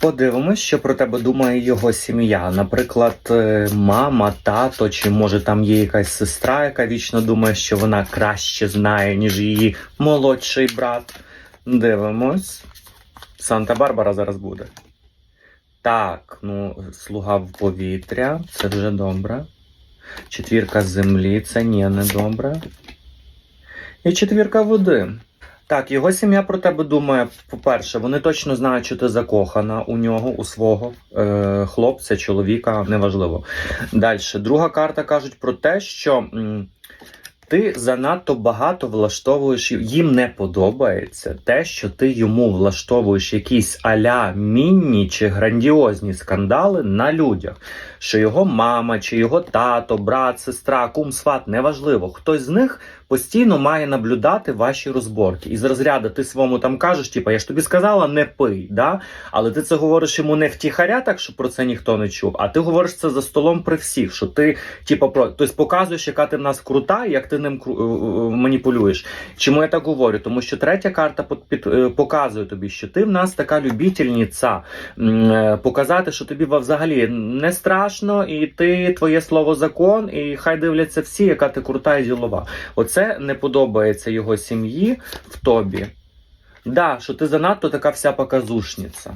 Подивимось, що про тебе думає його сім'я. Наприклад, е, мама, тато, чи може там є якась сестра, яка вічно думає, що вона краще знає, ніж її молодший брат. Дивимось. Санта-Барбара зараз буде. Так, ну, слуга в повітря, це вже добре. Четвірка землі, це ні, не добре. І четвірка води. Так, його сім'я про тебе думає, по-перше, вони точно знають, що ти закохана у нього, у свого е, хлопця, чоловіка, неважливо. Далі, друга карта кажуть про те, що м, ти занадто багато влаштовуєш, їм не подобається те, що ти йому влаштовуєш якісь аля мінні чи грандіозні скандали на людях. Що його мама, чи його тато, брат, сестра, кум, сват, неважливо, хтось з них постійно має наблюдати ваші розборки. І з розряду ти своєму там кажеш, типа, я ж тобі сказала, не пий, да? але ти це говориш йому не втіхаря, так щоб про це ніхто не чув, а ти говориш це за столом при всіх, що ти, типа, про тобто показуєш, яка ти в нас крута, як ти ним кру- е, е, маніпулюєш. Чому я так говорю? Тому що третя карта е, показує тобі, що ти в нас така любительниця, е, показати, що тобі взагалі не страшно, і ти твоє слово закон, і хай дивляться всі, яка ти крута і ділова. Оце не подобається його сім'ї в тобі. Да, що ти занадто така вся показушниця.